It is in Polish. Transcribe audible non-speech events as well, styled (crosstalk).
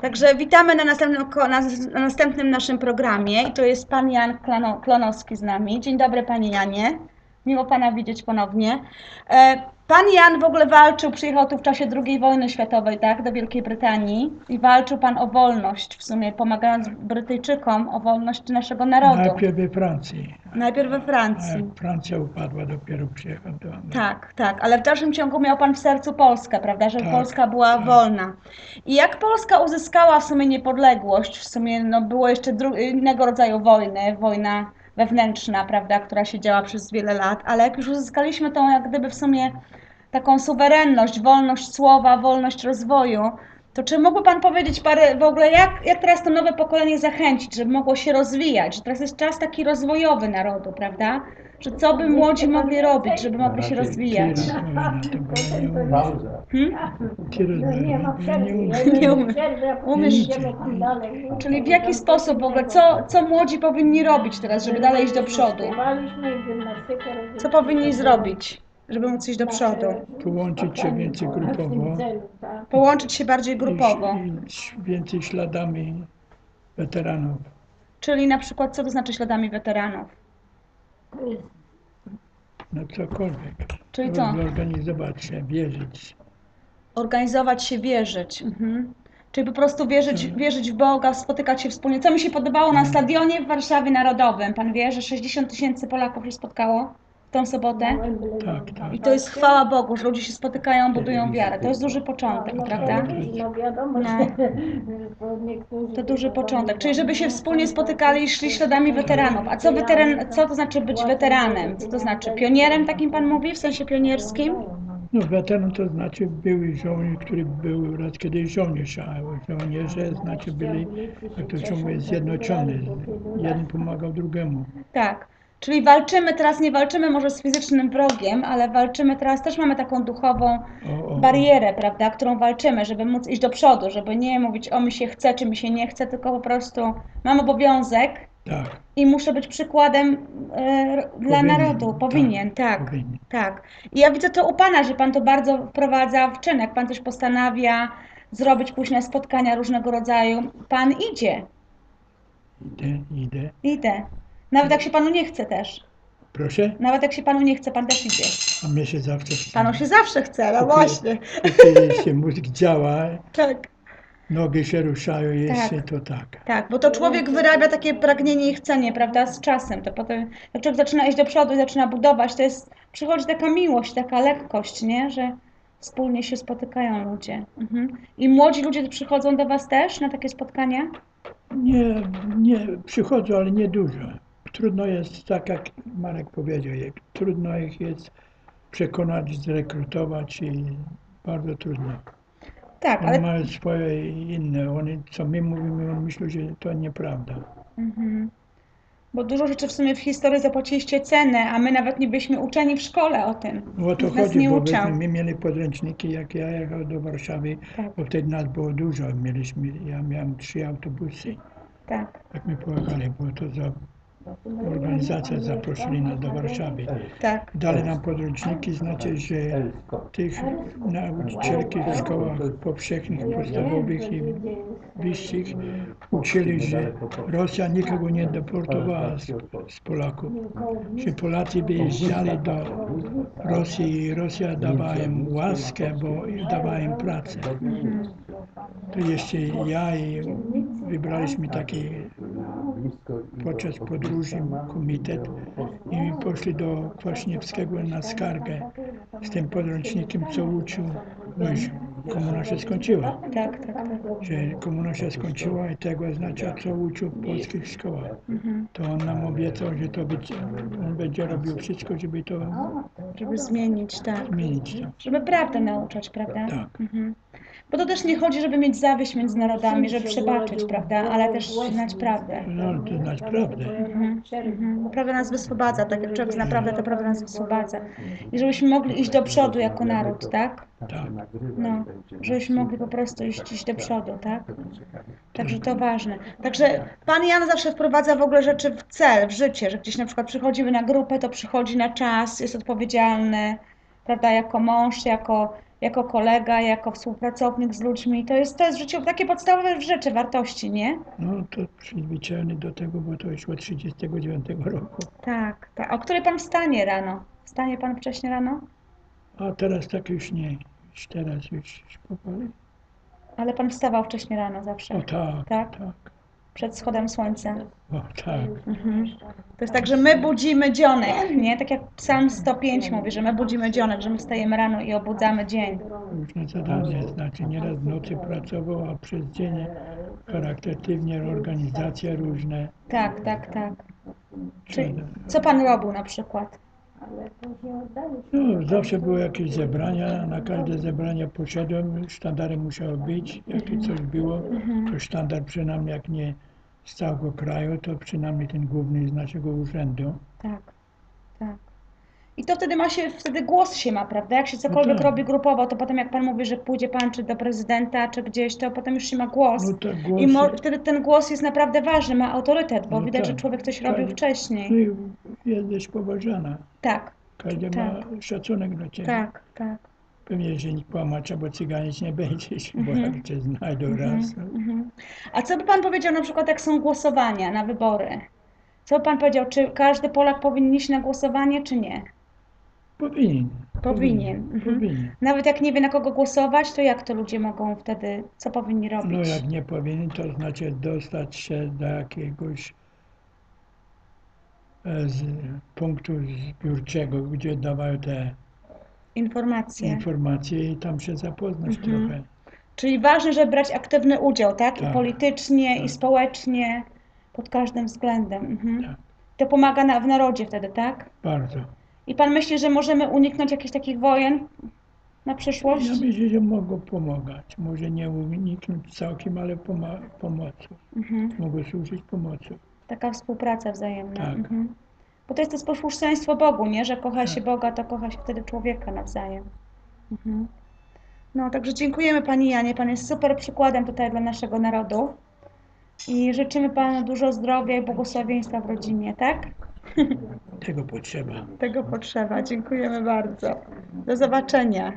Także witamy na następnym, na, na następnym naszym programie i to jest pan Jan Klano, Klonowski z nami. Dzień dobry panie Janie. Miło pana widzieć ponownie. E, pan Jan w ogóle walczył, przyjechał tu w czasie II wojny światowej, tak, do Wielkiej Brytanii i walczył pan o wolność, w sumie pomagając Brytyjczykom o wolność naszego narodu. Najpierw we Francji. Najpierw we Francji. jak Francja upadła, dopiero przyjechał do Ameryki. Tak, tak, ale w dalszym ciągu miał Pan w sercu Polskę, prawda, żeby Tak, Polska była tak. wolna. I jak Polska uzyskała w sumie niepodległość, w sumie no, było jeszcze innego rodzaju wojny, wojna wewnętrzna, prawda, która się działa przez wiele lat, ale jak już uzyskaliśmy tą jak gdyby w sumie taką suwerenność, wolność słowa, wolność rozwoju, to czy mógłby Pan powiedzieć parę w ogóle, jak, jak teraz to nowe pokolenie zachęcić, żeby mogło się rozwijać, że teraz jest czas taki rozwojowy narodu, prawda? Że co by młodzi mogli robić, żeby mogli się rozwijać? Hmm? Nie ma przerwy. Umiesz-. Czyli w jaki sposób w ogóle, co, co młodzi powinni robić teraz, żeby dalej iść do przodu? Co powinni zrobić, żeby móc iść do przodu? Połączyć się więcej grupowo. tak. Połączyć się bardziej grupowo. I, więcej śladami weteranów. Czyli na przykład, co to znaczy śladami weteranów? No cokolwiek. Czyli co? Zorganizować się, wierzyć. Organizować się, wierzyć. Mhm. Czyli po prostu wierzyć, wierzyć w Boga, spotykać się wspólnie. Co mi się podobało na stadionie w Warszawie Narodowym? Pan wie, że 60 tysięcy Polaków się spotkało tą sobotę? Tak, tak. I to jest chwała Bogu, że ludzie się spotykają, budują wiarę. To jest duży początek, No, prawda? No wiadomo, No. to duży początek. Czyli żeby się wspólnie spotykali i szli śladami weteranów. A co, weteran, co to znaczy być weteranem? Co to znaczy? Pionierem takim pan mówi, w sensie pionierskim? No weteran to znaczy były żołnierz, który był raz kiedyś żołnierz, a żołnierze znaczy byli, jak to się mówi, zjednoczony. Jeden pomagał drugiemu. Tak. Czyli walczymy teraz, nie walczymy może z fizycznym wrogiem, ale walczymy teraz, też mamy taką duchową barierę, prawda, którą walczymy, żeby móc iść do przodu, żeby nie mówić o mi się chce, czy mi się nie chce, tylko po prostu mam obowiązek Tak, i muszę być przykładem e, dla Powinien, narodu. Powinien, tak. powinien. Tak. I ja widzę to u Pana, że Pan to bardzo wprowadza w czyn. Jak Pan coś postanawia zrobić później spotkania różnego rodzaju, Pan idzie. Idę, idę. Idę. Nawet jak się Panu nie chce też. Proszę? Nawet jak się Panu nie chce, Pan też idzie. A mnie się zawsze chce. Panu się zawsze chce, no Póki- właśnie. Póki się mózg działa, Tak. nogi się ruszają jeszcze, Tak. to tak. Tak, bo to człowiek wyrabia takie pragnienie i chcenie, prawda, z czasem. To potem, jak człowiek zaczyna iść do przodu i zaczyna budować, to jest, przychodzi taka miłość, taka lekkość, nie, że wspólnie się spotykają ludzie. Mhm. I młodzi ludzie przychodzą do Was też na takie spotkania? Nie, nie, przychodzą, ale nie dużo. Trudno jest, tak jak Marek powiedział, trudno ich jest przekonać, zrekrutować i bardzo trudno. Tak, Oni ale mają swoje inne, oni, co my mówimy, oni myślą, że to nieprawda. Mhm. Bo dużo rzeczy w sumie w historii zapłaciliście cenę, a my nawet nie byliśmy uczeni w szkole o tym. No o to nas chodzi, nie bo myśmy, my mieli podręczniki, jak ja jechałem do Warszawy, Tak. bo wtedy nas było dużo, mieliśmy, ja miałem trzy autobusy, Tak, jak my pojechali, bo to za organizacja zaprosili nas do Warszawy. tak. Dali nam podręczniki, znaczy, że tych nauczycielki w szkołach powszechnych, podstawowych i wyższych uczyli, że Rosja nikogo nie deportowała z, z Polaków. Że Polacy wyjeżdżali do Rosji i Rosja dawała im łaskę, bo dawała im pracę. To jeszcze ja i wybraliśmy taki podczas podróży komitet i poszli do Kwaśniewskiego na skargę z tym podręcznikiem, co uczył, bo już komuna się skończyła. Tak, tak, tak. Że komuna się skończyła i tego oznacza, co uczył w polskich szkołach. Mhm. To on nam obiecał, że to będzie, on będzie robił wszystko, żeby to Żeby zmienić, tak. zmienić. To. Żeby prawdę nauczać, prawda? Tak. Mhm. Bo to też nie chodzi, żeby mieć zawiść między narodami, żeby przebaczyć, prawda? Ale też znać prawdę. No, to znać prawdę. Mhm. Mhm. Bo prawda nas wyswobadza, tak jak człowiek zna prawdę, to prawda nas wyswobadza. I żebyśmy mogli iść do przodu jako naród, tak? Tak. No, żebyśmy mogli po prostu iść, iść do przodu, tak? Także to ważne. Także Pan Jan zawsze wprowadza w ogóle rzeczy w cel, w życie, że gdzieś na przykład przychodzimy na grupę, to przychodzi na czas, jest odpowiedzialny, prawda, jako mąż, jako, jako kolega, jako współpracownik z ludźmi. To jest, to jest w życiu takie podstawowe rzeczy, wartości, nie? No to przyzwyczajony do tego, bo to już od 39 roku. Tak, tak. O której pan wstanie rano? Wstanie pan wcześnie rano? A teraz tak już nie. Już teraz już, już powoli. Ale pan wstawał wcześnie rano zawsze, O tak, Tak? tak. Przed wschodem słońca. O tak. Mhm. To jest tak, że my budzimy dzionek, nie? Tak jak Psalm 105 mówi, że my budzimy dzionek, że my wstajemy rano i obudzamy dzień. Różne zadania, znaczy nieraz w nocy pracował, a przez dzień charaktertywnie organizacje różne. Tak, tak, tak. Czyli co pan robił na przykład? No, zawsze były jakieś zebrania, na każde zebranie poszedłem, sztandarem musiało być, jakie coś było, to sztandar przynajmniej jak nie z całego kraju, to przynajmniej ten główny z naszego urzędu. Tak, tak. I to wtedy ma się, wtedy głos się ma, prawda? Jak się cokolwiek tak. robi grupowo, to potem jak pan mówi, że pójdzie pan czy do prezydenta, czy gdzieś, to potem już się ma głos. No tak I głos, mo- wtedy ten głos jest naprawdę ważny, ma autorytet, bo No widać, tak, że człowiek coś tak. robił no wcześniej. i jest dość poważana. Tak, Każdy Tak. ma szacunek do ciebie. tak, tak. Pewnie, że nikt kłamacz albo cyganić nie będziesz, (laughs) bo Mhm. jak cię znajdą raz. no. Mhm. A co by pan powiedział na przykład, jak są głosowania na wybory? Co by pan powiedział, czy każdy Polak powinien iść na głosowanie, czy nie? Powinien. Powinien, mhm. Powinien. Nawet jak nie wie na kogo głosować, to jak to ludzie mogą wtedy, co powinni No robić? jak nie powinien, to znaczy dostać się do jakiegoś e, z punktu zbiórczego, gdzie dawają te Informacje. informacje i tam się zapoznać Mhm. trochę. Czyli ważne, żeby brać aktywny udział, tak? I Tak, politycznie, i tak. społecznie, pod każdym względem. Mhm. Tak. To pomaga na, w narodzie wtedy, tak? Bardzo. I pan myśli, że możemy uniknąć jakichś takich wojen na przyszłość? Ja myślę, że mogą pomagać. Może nie uniknąć całkiem, ale poma- pomocą. Mhm. Mogą służyć pomocą. Taka współpraca wzajemna. Tak. Mhm. Bo to jest to posłuszeństwo Bogu, nie? Że kocha Tak. się Boga, to kocha się wtedy człowieka nawzajem. Mhm. No, także dziękujemy Pani Janie. Pan jest super przykładem tutaj dla naszego narodu. I życzymy Panu dużo zdrowia i błogosławieństwa w rodzinie, tak? Tego potrzeba. Tego potrzeba. Dziękujemy bardzo. Do zobaczenia.